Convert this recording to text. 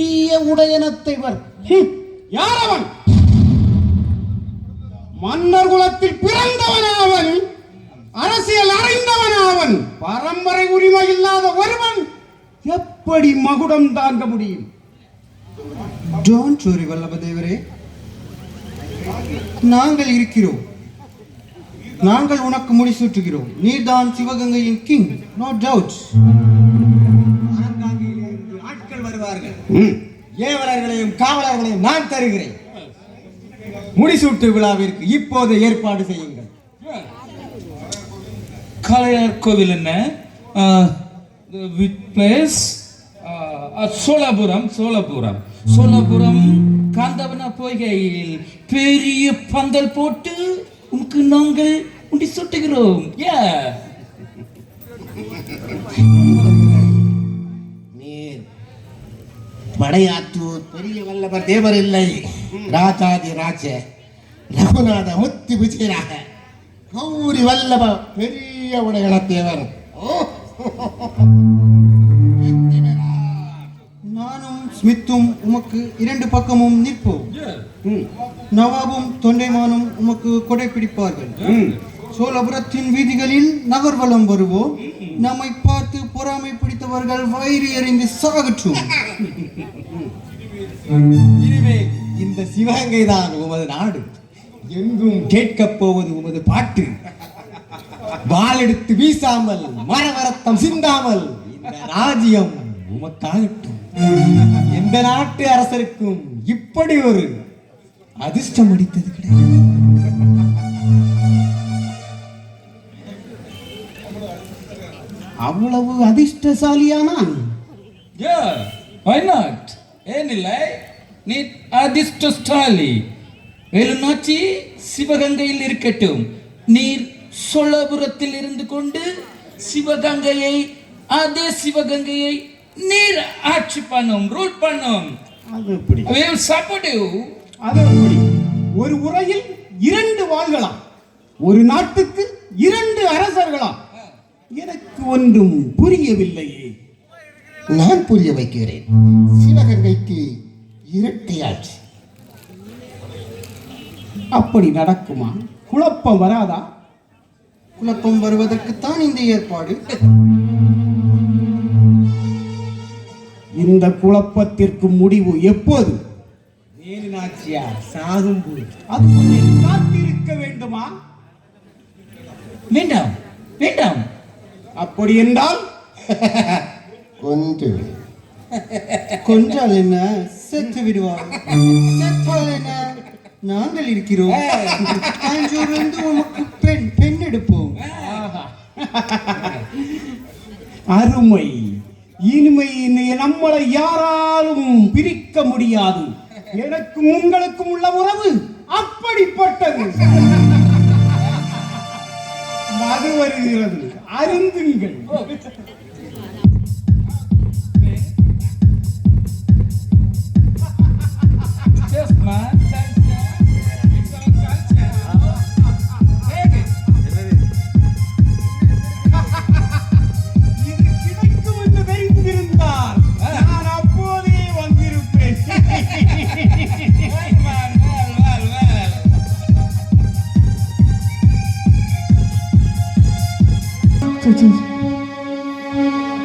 பெரிய உடையனத்தைவர் யார் அவன் மன்னர் குலத்தில் பிறந்தவன் அவன் அரசியல் அறிந்தவன் அவன் பரம்பரை உரிமை இல்லாத ஒருவன் எப்படி மகுடம் தாங்க முடியும்? டோன்ட் சோரி வல்லபதேவரே. நாங்கள் இருக்கிறோம். நாங்கள் உனக்கு முடிசூட்டுகிறோம். தான் சிவகங்கையின் கிங் நோ டவுட்ஸ் ஏவலர்களையும் காவலர்களையும் நான் தருகிறேன். முடிசூட்டு விழாவிற்கு இப்போது ஏற்பாடு செய்யுங்கள். காளையார் கோவில் என்ன? With place Cholapuram Cholapuram. Cholapuram காந்தவன பொய்கையில் பெரிய பந்தல் போட்டு உனக்கு நாங்கள் உண்டி சுட்டுகிறோம் ஏ படையாற்றூர் பெரிய வல்லவர் தேவர் இல்லை ராஜாதி ராஜ ரகுநாத முத்து விஜயராக கௌரி வல்லப பெரிய உடைகள தேவர். நானும் ஸ்மித்தும் உமக்கு இரண்டு பக்கமும் நிற்போம். நவாபும் தொண்டைமானும் உமக்கு கொடை பிடிப்பார்கள். சோழபுரத்தின் வீதிகளில் நகர்வலம் வருவோம். நம்மை பார்த்து பொறாமை பிடித்தவர்கள் வயிறு எறிந்து சாகட்டும் இனிமே இந்த சிவகங்கை தான் உமது நாடு. எங்கும் கேட்கப் போவது உமது பாட்டு. வாள் எடுத்து வீசாமல் மரவரத்தம் சிந்தாமல் இந்த ராஜ்யம் உமக்காகட்டும். எந்த நாட்டு அரசருக்கும் இப்படி ஒரு அதிர்ஷ்டம் அடித்தது கிடையாது. அவ்வளவு அதிர்ஷ்டசாலியானான். யா வை நாட் ஏனில்லை நீ அதிர்ஷ்டஸ்டாலி வேலுநாச்சி சிவகங்கையில் இருக்கட்டும். நீர் சோழபுரத்தில் இருந்து கொண்டு சிவகங்கையை அதே சிவகங்கையை நீர் ஆட்சி பண்ணும் ரூல் பண்ணும். அது எப்படி? Will support you. அது எப்படி? ஒரு உரையில் இரண்டு வாள்களாம். ஒரு நாட்டுக்கு இரண்டு அரசர்களாம். எனக்கு ஒன்றும் புரியவில்லையே நான் புரிய வைக்கிறேன். சிவகங்கைக்கு இரட்டை ஆட்சி அப்படி நடக்குமா? குழப்பம் வராதா? குழப்பம் வருவதற்குத்தான் இந்த ஏற்பாடு. இந்த குழப்பத்திற்கு முடிவு எப்போது? வேலு நாச்சியார் சாகும் அது காத்திருக்க வேண்டுமா? வேண்டாம் வேண்டாம். அப்படி என்றால் கொன்று. கொன்றால் என்ன? செத்து விடுவார். செத்தால் என்ன? நாங்கள் இருக்கிறோம். அஞ்சூரிலிருந்து உமக்கு பெண் பெண் எடுப்போம். அருமை. இனிமை நம்மளை யாராலும் பிரிக்க முடியாது. எனக்கும் உங்களுக்கும் உள்ள உறவு அப்படிப்பட்டது. மது வருகிறது. 아름둥이걸. 어, 그치. 就进去